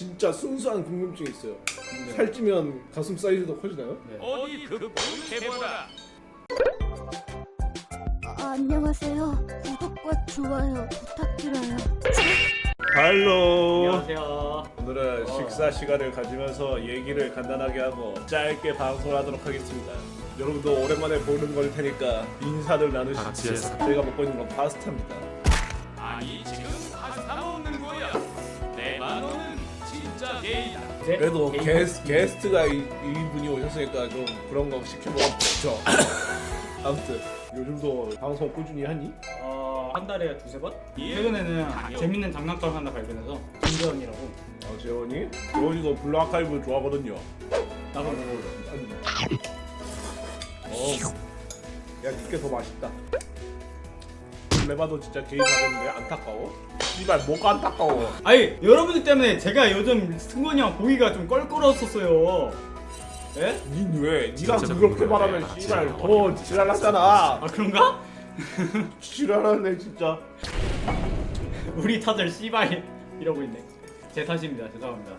진짜 순수한 궁금증이 있어요. 네. 살찌면 가슴 사이즈도 커지나요? 어디 그 해보라. 아, 안녕하세요. 구독과 좋아요 부탁드려요. 할로. 안녕하세요. 오늘은 어. 식사 시간을 가지면서 얘기를 간단하게 하고 짧게 방송하도록 하겠습니다. 여러분도 오랜만에 보는 걸 테니까 인사를 나누시죠. 제가 먹고 있는 건 파스타입니다. 아니 지금 그래도 게스, 게스트가 이, 이분이 오셨으니까 좀 그런 거 시켜 먹으면 좋죠. 아무튼 요즘도 방송 꾸준히 하니? 어, 한 달에 두세 번? 예. 최근에는 아니요. 재밌는 장난감 하나 발견해서 김재원이라고 어, 재원이? 재원이도 블루 아카이브 좋아하거든요. 나가 먹어. 아니. 어. 야, 이게 더 맛있다. 레바도 진짜 개인 가겠는데 안타까워? 씨발 뭐가 안타까워? 아니 여러분들 때문에 제가 요즘 승건이 형 보기가 좀 껄끄러웠었어요. 예? 닌 왜? 니가 진짜 그렇게 궁금해. 말하면 아, 씨발 진짜 더 지랄하잖아. 아 그런가? 지랄하네 진짜. 우리 타들 씨발 이러고 있네. 제 탓입니다. 죄송합니다.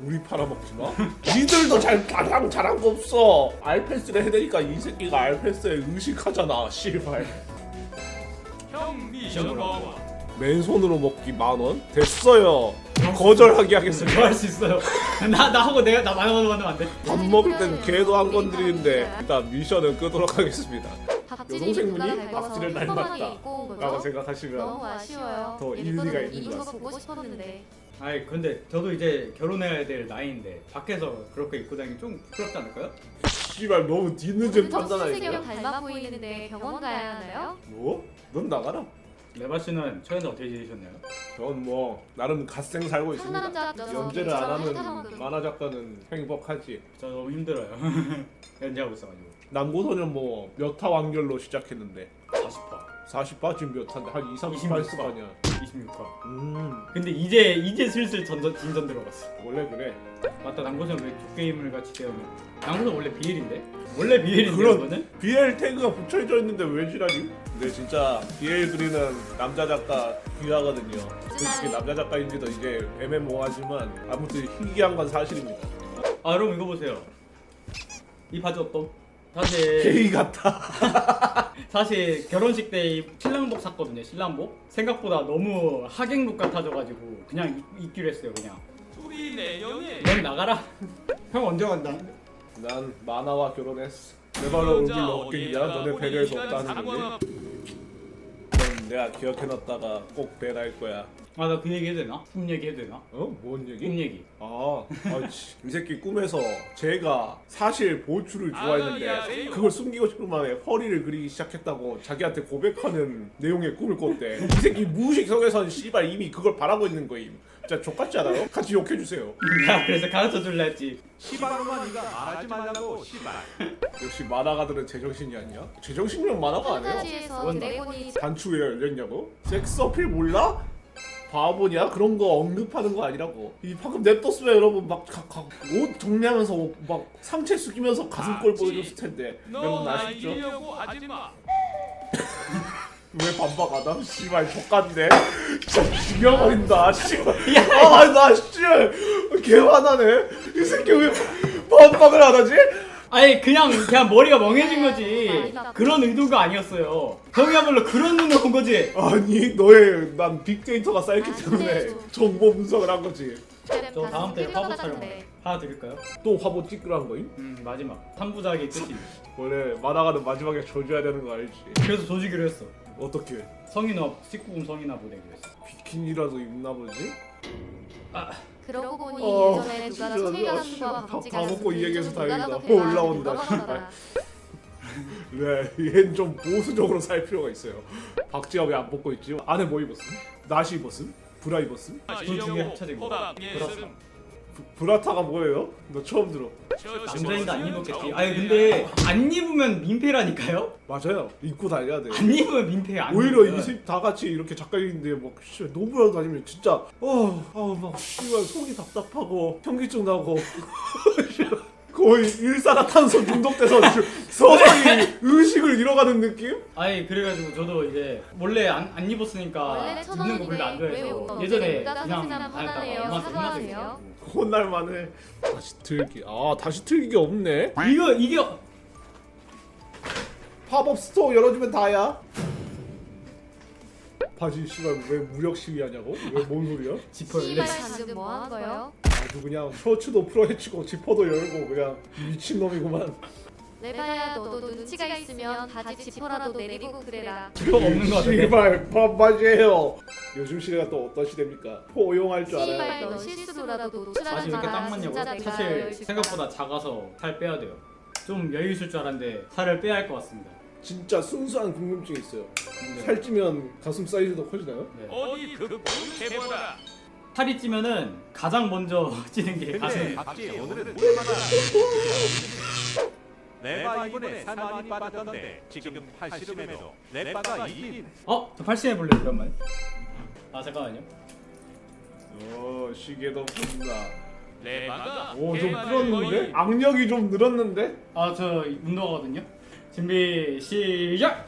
우리 팔아먹지 마. 니들도 잘 자랑 잘한 거 없어. 알패스를 해대니까 이 새끼가 알패스에 의식하잖아. 씨발. 형 미션 먹어. 맨손으로 먹기 만 원? 됐어요. 거절하기 하겠습니다. 저할 수 있어요. 나 나 하고 내가 나 많이 받으면 안 돼. 밥 먹을 땐 개도 안 건드리는데 일단 미션은 끄도록 하겠습니다. 여동생분이 박쥐를 닮았다 라고 생각하시면 너무 아쉬워요. 더 일리가 있는 것 보고 싶었는데. 아니 근데 저도 이제 결혼해야 될 나이인데 밖에서 그렇게 입고 다니기 좀 부끄럽지 않을까요? 씨발 너무 뒤늦은 오늘도 판단하니까 신세경 닮아 보이는데 병원 가야 하나요? 뭐? 넌 나가라 레바 씨는 최근에 어떻게 지내셨나요? 전 뭐 나름 갓생 살고 있습니다. 연재를 안 하는 만화 작가는 행복하지. 저 너무 힘들어요. 연재하고 있어가지고. 남고소년 뭐 몇 화 완결로 시작했는데 40화, 40화 지금 몇 화인데 한 2, 30화 26 했을 거 아니야 26화. 음 근데 이제 이제 슬슬 전전 진전 들어갔어. 원래 그래 맞다 남고생 왜두 게임을 같이 배우냐? 남고생 원래 비엘인데? 원래 비엘인데 그런- 이거는? BL 태그가 붙여져 있는데 왜 지랄이? 근데 진짜 BL 그리는 남자 작가 귀하거든요 솔직히 남자 작가인지도 이제 애매모호하지만 아무튼 희귀한 건 사실입니다 아 여러분 이거 보세요. 이 바지 어떤? 사실 게이 같아 사실 결혼식 때 이 신랑복 샀거든요. 신랑복 생각보다 너무 하객룩 같아져가지고 그냥 입, 입기로 했어요. 그냥 우리 내년에 넌 나가라. 형 언제 간다? 난 만화와 결혼했어 내 발로 울길 넣었겠냐 너네 배려해서 없다는 거지 넌 내가 기억해놨다가 꼭 배날 거야 아 나 그 얘기 해도 되나? 꿈 얘기 해도 되나? 어? 뭔 얘기? 꿈 얘기. 아, 아이씨. 이 새끼 꿈에서 제가 사실 보추를 좋아했는데 아, 야, 그걸 숨기고 싶은 마음에 허리를 그리기 시작했다고 자기한테 고백하는 내용의 꿈을 꿨대. 이 새끼 무의식 속에선 씨발 이미 그걸 바라고 있는 거임. 진짜 족같지 않아요? 같이 욕해주세요. 야 그래서 가르쳐 줄라 했지. 시발로만 네가 말하지 말라고 시발. 역시 만화가들은 제정신이 아니야? 제정신이면 만화가 아니에요. 판타지에서 드래곤이 단추에 열렸냐고? 섹스 어필 몰라? 바보냐? 그런 거 언급하는 거 아니라고. 이 방금 냅뒀으면 여러분 막옷 정리하면서 막 상체 숙이면서 가슴골 맞지. 보여줬을 텐데. 여러분 너나 아시죠? 이기려고 하지 마. 왜 반박하다? 씨발 족같네. 진짜 죽여버린다. 씨발. 아, 나 씨발 개 화나네. 이 새끼 왜 반박을 안 하지? 아니 그냥 그냥 머리가 멍해진 거지. 그런 의도가 아니었어요. 형이야말로 그런 눈으로 본 거지. 아니 너의 난 빅데이터가 쌓였기 아, 때문에 근데 정보 분석을 한 거지. 저 다음 때 화보 촬영. 하나 드릴까요? 또 화보 찍으라 한 거임? 음 마지막 3부작의 끝이. 원래 만화가는 마지막에 줘줘야 되는 거 알지? 그래서 조지기로 했어. 어떻게? 성인업 19금 성인화 보내기로 했어. 비키니라도 입나 보지? 그러고 보니 어, 예전에 누가 진짜, 씨발, 박쥐가 다 먹고 이 얘기해서 다행이다. 더뭐 올라온다. 네, 얘는 좀 보수적으로 살 필요가 있어요. 박지가 왜안 벗고 있지? 안에 뭐 입었음? 나시 입었음? 브라 입었음? 둘 중에 합쳐진 거. 허당. 예술은 브, 브라타가 뭐예요? 너 처음 들어. 남자인데 안 입었겠지. 아니 근데 안 입으면 민폐라니까요? 맞아요. 입고 다녀야 돼. 안 입으면 민폐 안 오히려 입으면. 이다 같이 이렇게 작가인데 막 씨발 노브라도 다니면 진짜 어아막 씨발 속이 답답하고 현기증 나고 거의 일산화탄소 중독돼서 주- 서서히 의식을 잃어가는 느낌? 아니 그래가지고 저도 이제 원래 안, 안 입었으니까 원래 입는 거 별로 안왜 좋아해서? 예전에 그냥 다녔다가 보내네요. 엄마한테 혼나서 사과하세요. 있어가지고 혼날 만해. 다시 틀기. 아 다시 틀기가 없네. 이거 이게 팝업 스토어 열어주면 다야. 바지 씨발 왜 무력 시위하냐고? 왜 뭔 소리야? 지퍼 열려 씨발 방금 뭐 한 거요? 아주 그냥 셔츠도 풀어헤치고 지퍼도 열고 그냥 미친 놈이구만. 레바야 너도 눈치가 있으면 바지 지퍼라도 내리고 그래라. 지퍼가 없는 거 같은데 씨발 반바지예요. 요즘 시대가 또 어떤 시대입니까? 포용할 줄 알아요. 씨발 넌 실수로라도 노출하지 사실 이렇게 딱 마라. 맞냐고 내가 사실 열 줄까? 생각보다 작아서 살 빼야 돼요 좀 여유 있을 줄 알았는데 살을 빼야 할 것 같습니다 진짜 순수한 궁금증이 있어요. 근데 살찌면 가슴 사이즈도 커지나요? 네. 어디 그 해보라. 살이 찌면은 가장 먼저 찌는 게 가슴 근데 박지 오늘은 얼마나 레바 이번에 살 많이 빠졌던데 지금 팔씨름에도 레바가 2인 어? 저 팔씨름 해볼래요 오랜만에 아 잠깐만요 어 시계도 본다. 레바가 오 좀? 거인. 악력이 좀 늘었는데? 아 저 운동하거든요 준비 시작!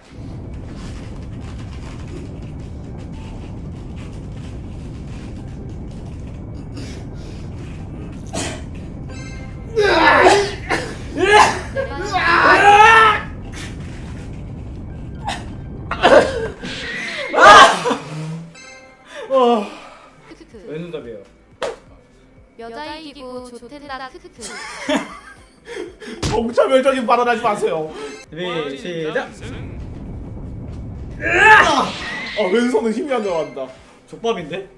여자 이기고 좋텐다 크크크. 정차별적인 발언하지 마세요. 준비 시작! 승. 아 왼손은 힘이 안 들어간다. 족밥인데?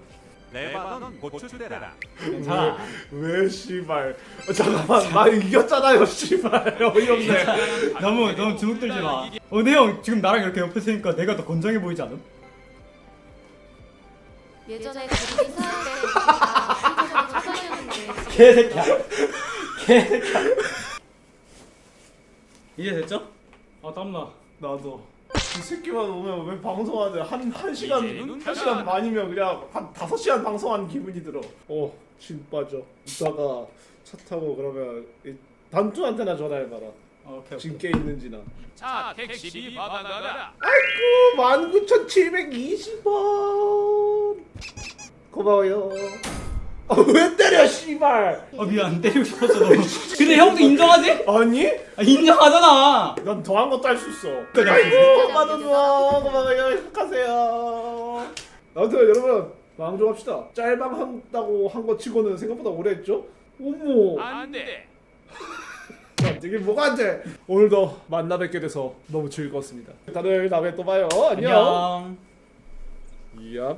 레바는 고출 때라 괜찮아 왜 씨발? 어, 잠깐만 나 이겼잖아요 씨발 어이없네. 너무 너무 주눅 들지 마. 어, 근데 형 지금 나랑 이렇게 옆에 있으니까 내가 더 건장해 보이지 않음? 예전에 그 우리가 쳐다녔는데 개새끼야. 개새끼야. 이제 됐죠? 아 땀나. 나도 이 새끼만 오면 왜 방송하는데 한, 한 시간 한 시간 반이면 그냥 한 다섯 시간 방송한 기분이 들어 어 진 빠져 이따가 차 타고 그러면 이 단투한테나 전화해봐라 어, 오케이 지금 오케이. 깨 있는지나 자 택시비 받아가라. 아이고 19,720원 고마워요 아, 왜 때려 씨발 어 미안 때리고 싶었어 너무. 근데 형도 인정하지? 아니? 아, 인정하잖아. 난 더한 것도 할 수 있어. 아이고 빠져줘 고마워요 행복하세요 아무튼 여러분 마음 좀 합시다 짤방 한다고 한 거 치고는 생각보다 오래 했죠? 어머 안 돼. 이게 뭐가 안 돼 오늘도 만나 뵙게 돼서 너무 즐거웠습니다 다들 다음에 또 봐요 안녕 안녕. 얍